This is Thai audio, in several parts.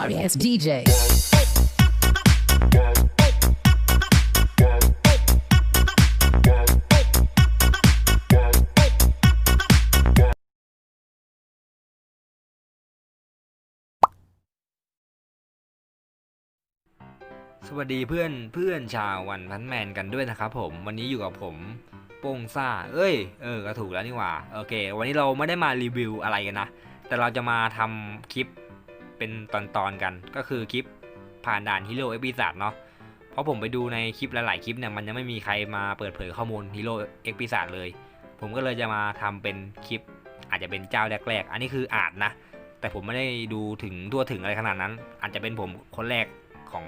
sorry ass DJ. สวัสดีเพื่อนเพื่อนชาววันพันแมนกันด้วยนะครับผม วันนี้อยู่กับผมโป้งซ่า เอ้ย เออ ก็ถูกแล้วนี่หว่า โอเค วันนี้เราไม่ได้มารีวิวอะไรกันนะ แต่เราจะมาทำคลิป เป็นตอนๆกัน ก็คือคลิปผ่านด่านฮีโร่เอพิซาดเนาะเพราะผมไปดูในคลิปหลายๆคลิปเนี่ยมันยังไม่มีใครมาเปิดเผยข้อมูลฮีโร่เอพิซาดเลย ผมก็เลยจะมาทำเป็นคลิป อาจจะเป็นเจ้าแรก ๆ อันนี้คืออาจนะ แต่ผมไม่ได้ดูถึงทั่วถึงอะไรขนาดนั้น อาจจะเป็นผมคนแรกของ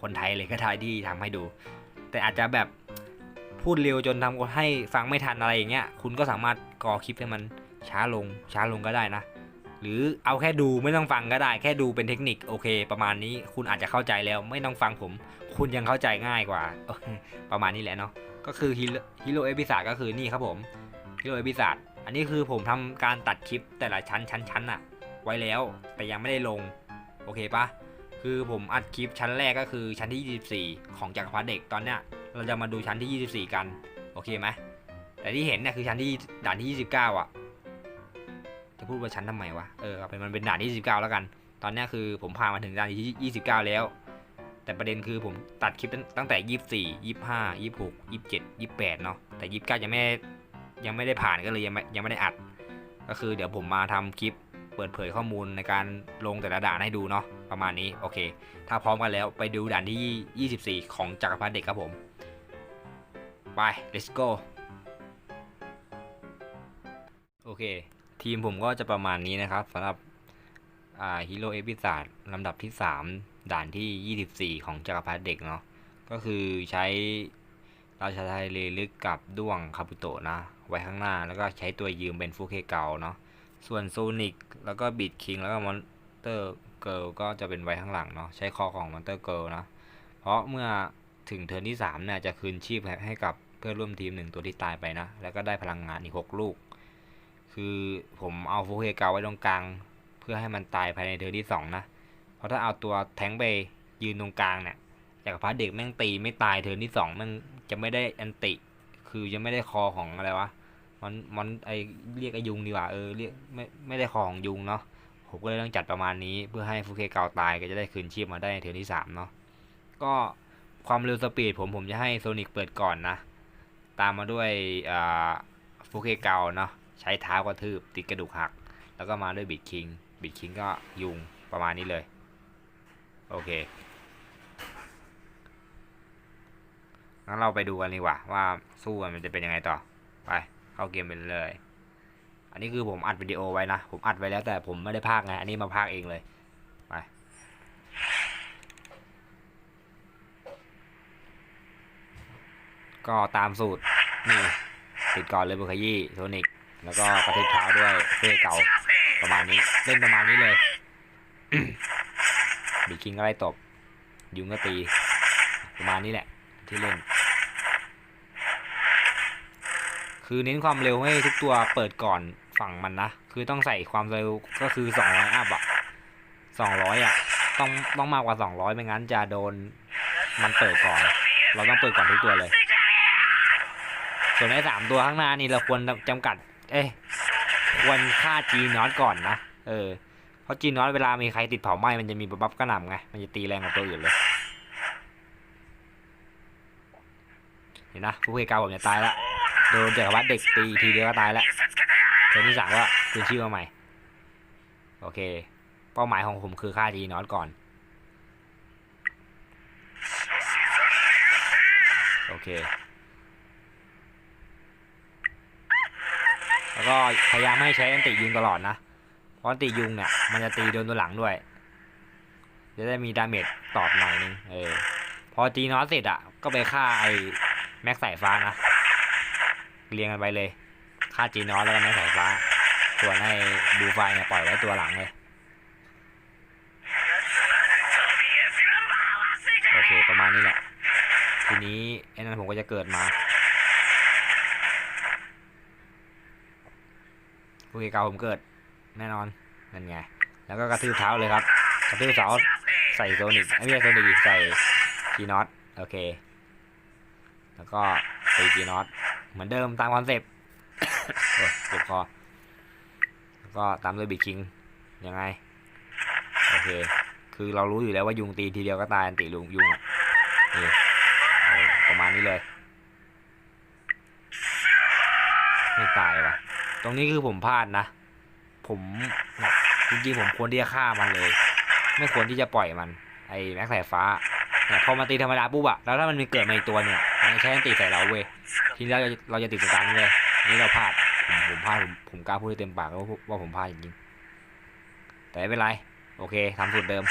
คนไทยเลยก็ได้ที่ทำให้ดู แต่อาจจะแบบพูดเร็วจนทำให้ฟังไม่ทันอะไรอย่างเงี้ย คุณก็สามารถกอคลิปให้มันช้าลงช้าลงก็ได้นะ รือเอาแค่ดูไม่ต้องฟังก็ได้ แค่ดูเป็นเทคนิคโอเค ประมาณนี้คุณอาจจะเข้าใจแล้วไม่ต้องฟังผม คุณยังเข้าใจง่ายกว่า ประมาณนี้แหละเนาะก็คือฮีโร่เอพิซาก็คือนี่ครับผมฮีโร่เอพิซาอันนี้คือผมทำการตัดคลิปแต่ละชั้นชั้นชั้นอะไว้แล้วแต่ยังไม่ได้ลงโอเคปะคือผมอัดคลิปชั้นแรกก็คือชั้นที่ 24 ของจักรพรรดิเด็กตอนเนี้ยเราจะมาดูชั้นที่ 24 กัน โอเคไหมแต่ที่เห็นเนี่ยคือชั้นที่ด่านที่ 29 อะ จะพูดว่าชั้นทำไมวะ เออเป็นมันเป็นด่านที่29 แล้วกัน ตอนนี้คือผมพามาถึงด่านที่29 แล้ว แต่ประเด็นคือผมตัดคลิปตั้งตั้งแต่ 24 25 26 27 28 เนาะ แต่ 29 ยังไม่ยังไม่ได้ผ่านก็เลยยังไม่ยังไม่ได้อัด ก็คือเดี๋ยวผมมาทำคลิปเปิดเผยข้อมูลในการลงแต่ละด่านให้ดูเนาะประมาณนี้โอเค ถ้าพร้อมกันแล้วไปดูด่านที่ 24 ของจักรพรรดิเด็กครับผมไป let's go โอเค ทีมผมก็จะประมาณนี้นะครับสำหรับฮีโร่เอพิซาดลำดับที่ 3 ด่านที่ 24 ของจักรพรรดิเด็กเนาะก็คือใช้ราชาไทยเลลึกกับด้วงคาบุโตะนะ ไว้ข้างหน้าแล้วก็ใช้ตัวยืมเป็นฟูเคเกาเนาะส่วนโซนิกแล้วก็บีดคิงแล้วก็มอนเตอร์เกิลก็จะเป็นไว้ข้างหลังเนาะใช้คอของมอนเตอร์เกิลนะเพราะเมื่อถึงเทิร์นที่3เนี่ยจะคืนชีพให้กับเพื่อนร่วมทีมหนึ่งตัวที่ตายไปนะ แล้วก็ได้พลังงานอีก 6 ลูก คือผมเอาฟูเฮเกาไว้ตรงกลาง เพื่อให้มันตายภายในเทิร์นที่2นะ เพราะถ้าเอาตัวแทงค์ไปยืนตรงกลางเนี่ยจากรพรรดิเด็กแม่งตีไม่ตายเทิร์นที่2มันจะไม่ได้อันติ คือจะไม่ได้คอของอะไรวะมันมันไอเรียกไอยุงดีกว่าเออเรียกไม่ไม่ได้คอของยุงเนาะผมก็เลยต้องจัดประมาณนี้เพื่อให้ฟูเคเกาตายก็จะได้คืนชีพมาได้ในเทอร์นที่สามเนาะก็ความเร็วสปีดผมผมจะให้โซนิกเปิดก่อนนะ ตามมาด้วยฟูเคเกาเนาะ ใช้เท้ากระทืบติดกระดูกหัก แล้วก็มาด้วยบิดคิง บิดคิงก็ยุงประมาณนี้เลย โอเคงั้นเราไปดูกันดีกว่า ว่าสู้กันมันจะเป็นยังไงต่อ ไป เข้าเกมไปเลย อันนี้คือผมอัดวิดีโอไว้นะ ผมอัดไว้แล้วแต่ผมไม่ได้พากไง อันนี้มาพากเองเลย ไปก็ตามสูตร นี่ ติดก่อนเลยบุคยี่โทนิก แล้วก็กระทืบเท้าด้วยเพื่เก่าประมาณนี้ เล่นประมาณนี้เลยบีคิงก็ไล่ตบ ยุงก็ตี ประมาณนี้แหละ ที่เล่น คือเน้นความเร็วให้ทุกตัวเปิดก่อนฝั่งมันนะ คือต้องใส่ความเร็วก็คือ 200อัพอะ200อะต้องต้องมากกว่า 200 ไม่งั้นจะโดนมันเปิดก่อน เราต้องเปิดก่อนทุกตัวเลย ส่วนไอ้สามตัวข้างหน้านี่เราควรจำกัด เอ้ยควรฆ่าจีนอตก่อนนะ เออ เพราะจีนอตเวลามีใครติดเผาไหม้มันจะมีบัฟกระหน่ำไง มันจะตีแรงกว่าตัวอื่นเลย เห็นนะผู้เพกาผมจะตายละ โดนจักรวรรดิเด็กตีทีเดียวก็ตายแล้วเทิร์นที่สามก็คืนชีพมาใหม่ โอเค เป้าหมายของผมคือฆ่าจีนอตก่อน โอเค แล้ว ก็พยายามไม่ให้ใช้อันติยุงตลอดนะ เพราะอันติยุงเนี่ยมันจะตีโดนตัวหลังด้วย จะได้มีดาเมจตอบหน่อยนึง เออ พอจีนอตเสร็จอะ ก็ไปฆ่าไอ้แม็กสายฟ้านะ เรียงกันไปเลยค่าจีนอสแล้วก็แม่สายฟ้า ส่วนให้บูไฟเนี่ยปล่อยไว้ตัวหลังเลย โอเคประมาณนี้แหละ ทีนี้ไอ้นั่นผมก็จะเกิดมา ผู้เกเกาผมเกิด แน่นอนนั่นไง แล้วก็กระทืบเท้าเลยครับ กระทืบเสาใส่โซนิกไม่ใช่โซนิกใส่กีนอตโอเค แล้วก็ตีกีนอตเหมือนเดิมตามคอนเซปต์เจ็บคอแล้วก็ตามด้วยบิคิงยังไงโอเค คือเรารู้อยู่แล้วว่ายุงตีทีเดียวก็ตายอันติลุงยุงอะนี่ประมาณนี้เลย ไม่ตายว่ะ ต รงนี้คือผมพลาดนะ ผมจริงๆผมควรที่จะฆ่ามันเลย ไม่ควรที่จะปล่อยมัน ไอ้แม็กสายฟ้าเนี่ยพอมาตีธรรมดาปุ๊บอะแล้วถ้ามันมีเกิดมาอีกตัวเนี่ยมันจะใช้ตีใส่เราเว้ยทีนี้เราจะเราจะติดสตันเลยนนี้เราพลาดผมผมพลาดผมผมกล้าพูดได้เต็มปากว่าว่าผมพลาดจริงๆแต่ไม่เป็นไร โอเคทำสูตรเดิม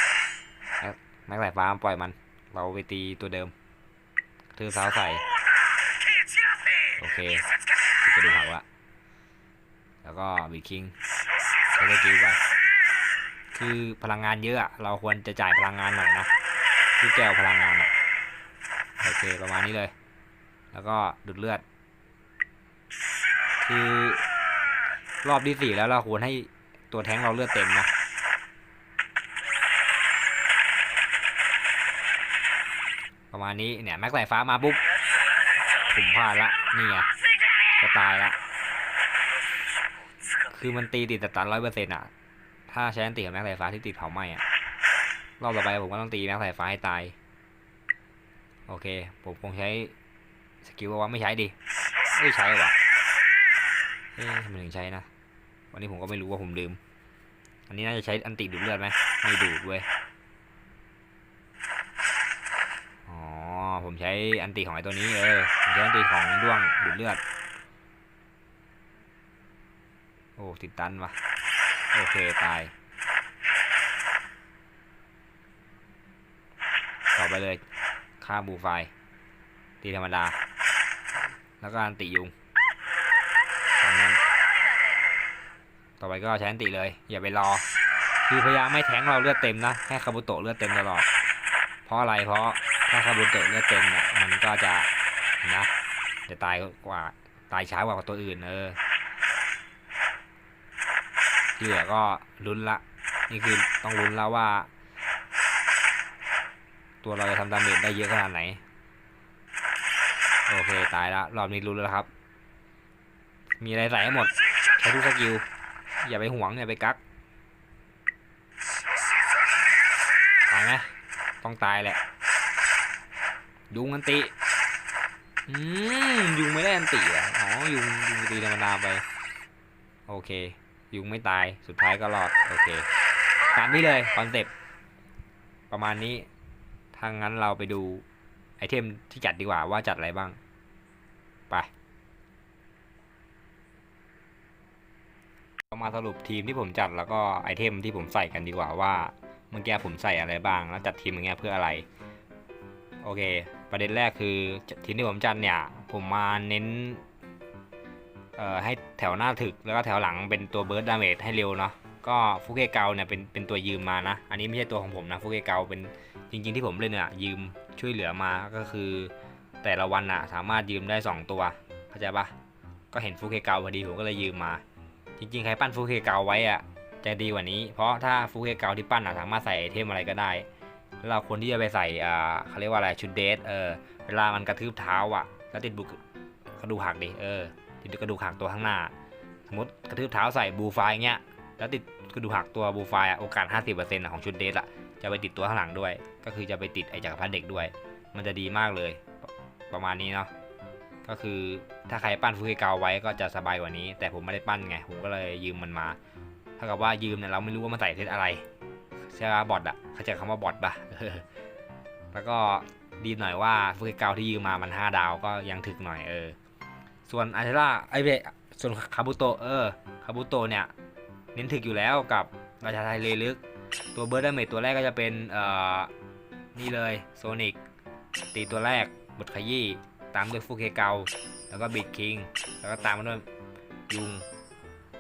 แม็กสายฟ้าปล่อยมัน เราไปตีตัวเดิมทือเท้าใส่โอเคติดกระดูกหักละ แล้วก็บีคิงใช้สกิลไปคือพลังงานเยอะเราควรจะจ่ายพลังงานหน่อยนะที่แก้วพลังงานอะโอเคประมาณนี้เลย แล้วก็ดูดเลือด คือรอบที่สี่แล้วเราควรให้ตัวแท้งเราเลือดเต็มนะประมาณนี้เนี่ยแม็กสายฟ้ามาปุ๊บผมพลาดละนี่ไงจะตายละ คือมันตีติดสตันร้อยเปอร์เซ็นต์อะ ถ้าใช้อันตีกับแม็กสายฟ้าที่ติดเผาไหม้อะ รอบต่อไปผมก็ต้องตีแม็กสายฟ้าให้ตาย โอเค ผมคงใช้สกิลว่าไม่ใช้ดิ ไม่ใช้วะเอ๊ะทำไมถึงใช้นะ วันนี้ผมก็ไม่รู้ว่าผมลืม อันนี้น่าจะใช้อันติดูดเลือดไหมไม่ดูดเว้ย อ๋อ ผมใช้อันติของไอ้ตัวนี้เออผมใช้อันติของด้วงดูดเลือด โอ้ติดตันวะโอเค ตาย ต่อไปเลยฆ่าบูไฟ ตีธรรมดา แล้วก็อันติยุงตามนั้น ต่อไปก็ใช้อันติเลย อย่าไปรอ คือพยายามไม่แทงเราเลือดเต็มนะแค่คาบุโตะเลือดเต็มตลอด เพราะอะไร เพราะถ้าคาบุโตะเลือดเต็มเนี่ยมันก็จะนะจะตายกว่า ตายช้ากว่าตัวอื่นเออ ที่เหลือก็ลุ้นละ นี่คือต้องลุ้นแล้วว่า ตัวเราจะทำดาเมจได้เยอะขนาดไหน โอเคตายละรอบนี้รู้แล้วครับ มีอะไรใส่หหมดใช้ทุกสกิล อย่าไปหวง อย่าไปกักตายไหมต้องตายแหละ ยุงอันติ อืมยุงไม่ได้อันติอะ อ๋อ ยุงยุงตีธรรมดาไป โอเค ยุงไม่ตายสุดท้ายก็รอด โอเคตามนี้เลยคอนเซปต์ประมาณนี้ทางนั้นเราไปดูไอเทมที่จัดดีกว่าว่าจัดอะไรบ้าง ไปมาสรุปทีมที่ผมจัดแล้วก็ไอเทมที่ผมใส่กันดีกว่าว่าเมื่อกี้ผมใส่อะไรบ้าง แล้วจัดทีมอย่างเงี้ยเพื่ออะไร โอเค ประเด็นแรกคือทีมที่ผมจัดเนี่ย ผมมาเน้น เอ่อให้แถวหน้าถึกแล้วก็แถวหลังเป็นตัวเบิร์ดดาเมจให้เร็วเนาะก็ฟุกเกเกาเนี่ยเป็นเป็นตัวยืมมานะ อันนี้ไม่ใช่ตัวของผมนะฟุกเกเกาเป็นจริง ๆ ที่ผมเล่นเนี่ยยืมช่วยเหลือมาก็คือ แต่ละวันอะสามารถยืมได้ 2 ตัวเข้าใจปะก็เห็นฟุกเกเกาพอดีผมก็เลยยืมมา จริง ๆ ใครปั้นฟุกเกเกาไว้อะจะดีกว่านี้ เพราะถ้าฟุกเกเกาที่ปั้นอะสามารถใส่ไอเทมอะไรก็ได้แล้วเราควรที่จะไปใส่อ่าเขาเรียกว่าอะไรชุดเดทเออเวลามันกระทืบเท้าอะแล้วติดบุกกระดูหักดิเออ ติดกระดูกหักตัวข้างหน้า สมมติกระทืบเท้าใส่บูไฟเงี้ยแล้วติดกระดูกหักตัวบูไฟอะโอกาส 50%ของชุดเดทอะจะไปติดตัวข้างหลังด้วย ก็คือจะไปติดไอจักรพรรดิเด็กด้วย มันจะดีมากเลยประประมาณนี้เนาะก็คือถ้าใครปั้นฟูเกเกาไว้ก็จะสบายกว่านี้ แต่ผมไม่ได้ปั้นไงผมก็เลยยืมมันมาถ้ากับว่ายืมเนี่ยเราไม่รู้ว่ามันใส่เซตอะไรใช่ป่ะบอทอะเข้าใจคำว่าบอทปะแล้วก็ดีหน่อยว่าฟูเกเกาที่ยืมมามัน 5 ดาวก็ยังถึกหน่อยเออ ส่วนอาเทล่าไอเบส่วนคาบุโตเออคาบุโตเนี่ยเน้นถึกอยู่แล้วกับราชาไทยเลลึก ตัวเบิร์ดดาเมจตัวแรกก็จะเป็นเอ่อนี่เลยโซนิกตีตัวแรกบทขยี้ตามด้วยฟูเคเกาแล้วก็บิดคิงแล้วก็ตามมาด้วยยุง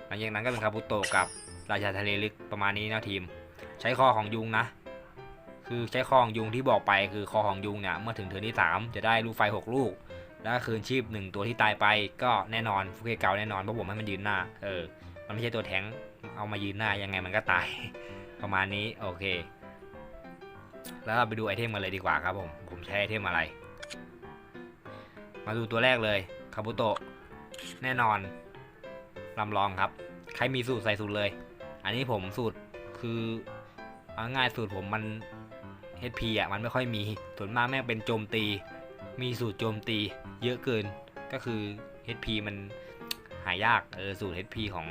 หลังจากนั้นก็เป็นคาบุโตกับราชาทะเลลึกประมาณนี้นะทีม ใช้คอของยุงนะ คือใช้คอของยุงที่บอกไปคือคอของยุงเนี่ยเมื่อถึงเทิร์นที่ 3 จะได้ลูกไฟ 6 ลูก แล้วคืนชีพ1ตัวที่ตายไปก็แน่นอนฟูเคเกาแน่นอนเพราะผมให้มันยืนหน้า เออ มันไม่ใช่ตัวแทงเอามายืนหน้ายังไงมันก็ตาย ประมาณนี้โอเค แล้วเราไปดูไอเทมกันเลยดีกว่าครับผมผมใช้ไอเทมอะไร มาดูตัวแรกเลยคาบุโตะแน่นอนลำลองครับ ใครมีสูตรใส่สูตรเลย อันนี้ผมสูตรคือเอาง่ายสูตรผมมัน HP อะมันไม่ค่อยมีส่วนมากแม่งเป็นโจมตี มีสูตรโจมตีเยอะเกินก็คือ HP มันหายากเออสูตร HP ของ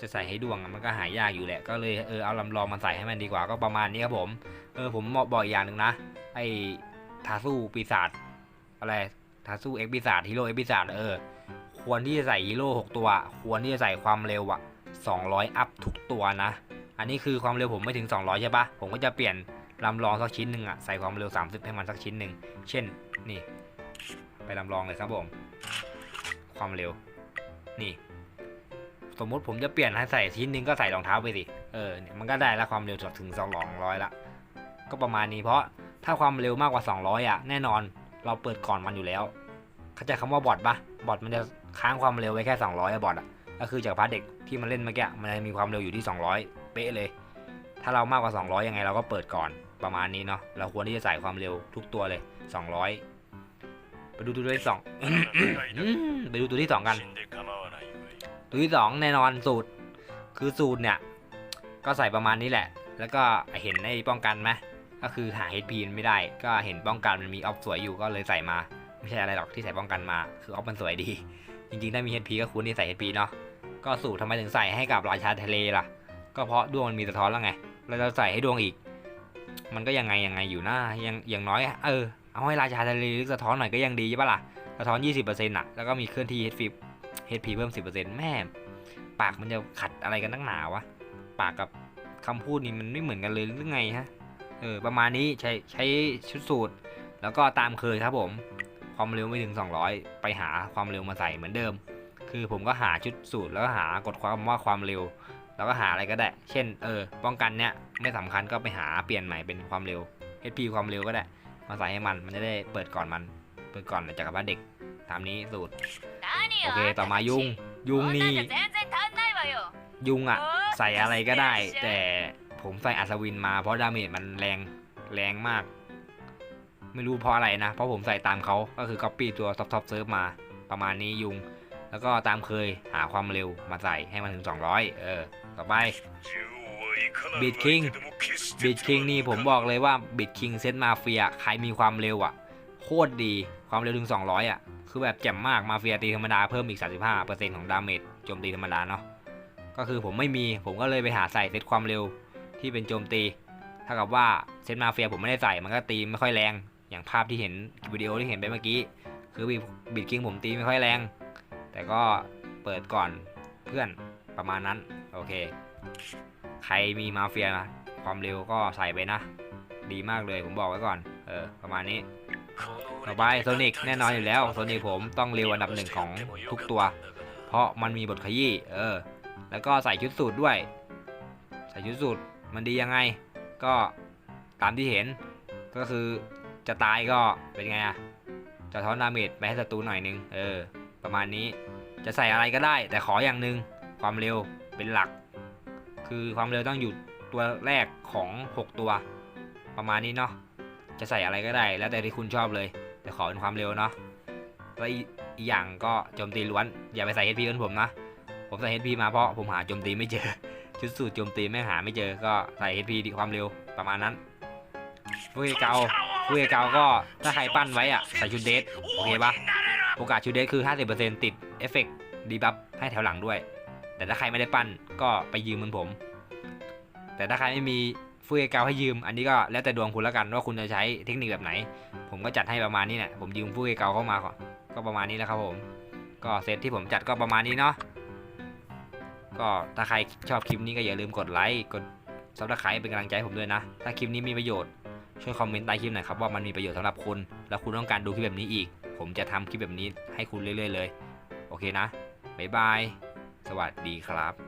จะใส่ให้ดวงมันก็หายากอยู่แหละ ก็เลยเออเอาลำลองมาใส่ให้มันดีกว่าก็ประมาณนี้ครับผมเออผมบอกอีกอย่างหนึ่งนะไอ้ทาสู้ปีศาจอะไรทาสู้เอ็กปีศาจฮีโร่เอ็กปีศาจเออควรที่จะใส่ฮีโร่หกตัว ควรที่จะใส่ความเร็วอะ200 อัพทุกตัวนะ อันนี้คือความเร็วผมไม่ถึง 200 ใช่ปะผมก็จะเปลี่ยน ลำลองสักชิ้นหนึ่งอะใส่ความเร็ว 30 ให้มันสักชิ้นหนึ่งเช่นนี่ไปลำลองเลยครับผมความเร็วนี่ สมมุติผมจะเปลี่ยนให้ใส่ชิ้นหนึ่งก็ใส่รองเท้าไปสิเออเนี่ยมันก็ได้ละความเร็วถึง200ละก็ประมาณนี้เพราะถ้าความเร็วมากกว่า 200อะแน่นอนเราเปิดก่อนมันอยู่แล้ว เข้าใจคำว่าบอทปะบอทมันจะค้างความเร็วไว้แค่ 200อะบอทอะก็คือจากพาร์ทเด็กที่มันเล่นเมื่อกี้มันจะมีความเร็วอยู่ที่ 200 เป๊ะเลย ถ้าเรามากกว่า 200 ยังไงเราก็เปิดก่อน ประมาณนี้เนาะเราควรที่จะใส่ความเร็วทุกตัวเลย 200 ไปดูตัวที่สองไปดูตัวที่สองกัน ตัวที่สองแน่นอนสูตร คือสูตรเนี่ย ก็ใส่ประมาณนี้แหละ แล้วก็เห็นในป้องกันไหมก็คือหา HP ไม่ได้ ก็เห็นป้องกันมันมีออฟสวยอยู่ก็เลยใส่มา ไม่ใช่อะไรหรอกที่ใส่ป้องกันมา คือออฟมันสวยดี จริงๆ ถ้ามี HP ก็ควรที่ใส่ HP เนาะ ก็สูตรทำไมถึงใส่ให้กับราชาทะเลล่ะ ก็เพราะดวงมันมีสะท้อนแล้วไง เราจะใส่ให้ดวงอีก มันก็ยังไงยังไงอยู่นะยังอย่างน้อยเออเอาให้ราชาทะเลลึกสะท้อนหน่อยก็ยังดีใช่ปะล่ะสะท้อน 20%อะแล้วก็มีเคลื่อนที่ HP HP เพิ่ม 10%แม่ปากมันจะขัดอะไรกันตั้งหนาวะปากกับคำพูดนี่มันไม่เหมือนกันเลยหรือไงฮะเออประมาณนี้ใช้ใช้ชุดสูตร แล้วก็ตามเคยครับผม ความเร็วไม่ถึง 200 ไปหาความเร็วมาใส่เหมือนเดิม คือผมก็หาชุดสูตรแล้วก็หากดความว่าความเร็ว เราก็หาอะไรก็ได้ เช่น เออ ป้องกันเนี้ยไม่สำคัญก็ไปหาเปลี่ยนใหม่เป็นความเร็ว HP ความเร็วก็ได้ มาใส่ให้มัน มันจะได้เปิดก่อนมัน เปิดก่อนจากกับ้านเด็ก ตามนี้สูตร โอเค ต่อมายุง ยุงนี่ยุงอะใส่อะไรก็ได้ แต่ผมใส่อัศวินมาเพราะดาเมจมันแรงแรงมาก ไม่รู้เพราะอะไรนะ เพราะผมใส่ตามเขาก็คือ copy ตัว top top serve มา ประมาณนี้ยุง แล้วก็ตามเคยหาความเร็วมาใส่ให้มันถึง 200 เออ ต่อไปบิดคิงบิดคิงนี่ผมบอกเลยว่าบิดคิงเซตมาเฟียใครมีความเร็วอะ โคตรดีความเร็วถึง 200 อะ คือแบบแจ่มมากมาเฟียตีธรรมดาเพิ่มอีก 35%ของดาเมจโจมตีธรรมดาเนาะก็คือผมไม่มีผมก็เลยไปหาใส่เซตความเร็วที่เป็นโจมตีเท่ากับว่าเซตมาเฟียผมไม่ได้ใส่มันก็ตีไม่ค่อยแรง อย่างภาพที่เห็นวิดีโอที่เห็นไปเมื่อกี้ คือบิดคิงผมตีไม่ค่อยแรง แต่ก็เปิดก่อนเพื่อนประมาณนั้น โอเค ใครมีมาเฟียนะความเร็วก็ใส่ไปนะ ดีมากเลยผมบอกไว้ก่อน เออ ประมาณนี้ต่อไปโซนิกแน่นอนอยู่แล้วโซนิกผมต้องเร็วอันดับหนึ่งของทุกตัว เพราะมันมีบทขยี้เออ แล้วก็ใส่ชุดสูตรด้วย ใส่ชุดสูตรมันดียังไง ก็ตามที่เห็น ก็คือจะตายก็เป็นไงอะจะท้อนดาเมจไปให้ศัตรูหน่อยนึง เออ ประมาณนี้จะใส่อะไรก็ได้ แต่ขออย่างหนึ่งความเร็วเป็นหลัก คือความเร็วต้องอยู่ตัวแรกของ 6 ตัว ประมาณนี้เนาะจะใส่อะไรก็ได้ แล้วแต่ที่คุณชอบเลย แต่ขอเป็นความเร็วเนาะแล้วอีกอีอย่างก็โจมตีล้วน อย่าไปใส่ HP กันผมนะผมใส่ HP มาเพราะผมหาโจมตีไม่เจอ ชุดสูตรโจมตีไม่หาไม่เจอ ก็ใส่ HP ดีความเร็วประมาณนั้นผู้เกาผู้เกาก็ถ้าใครปั้นไว้อะใส่ชุดเดทโอเคปะ โอกาสชุดเดทคือ 50%ติดเอฟเฟกต์ดีบัฟให้แถวหลังด้วย แต่ถ้าใครไม่ได้ปั้นก็ไปยืมเหมือนผม แต่ถ้าใครไม่มีฟูเอเกาให้ยืม อันนี้ก็แล้วแต่ดวงคุณแล้วกันว่าคุณจะใช้เทคนิคแบบไหน ผมก็จัดให้ประมาณนี้แหละผมยืมฟูเอเกาเข้ามาก็ประมาณนี้แหละครับผม ก็เซตที่ผมจัดก็ประมาณนี้เนาะก็ถ้าใครชอบคลิปนี้ก็อย่าลืมกดไลค์กดซับสไครป์เป็นกำลังใจผมด้วยนะ ถ้าคลิปนี้มีประโยชน์ช่วยคอมเมนต์ใต้คลิปหน่อยครับว่ามันมีประโยชน์สำหรับคุณ แล้วคุณต้องการดูคลิปแบบนี้อีก ผมจะทำคลิปแบบนี้ให้คุณเรื่อย ๆ เลย โอเคนะ บ๊ายบาย สวัสดีครับ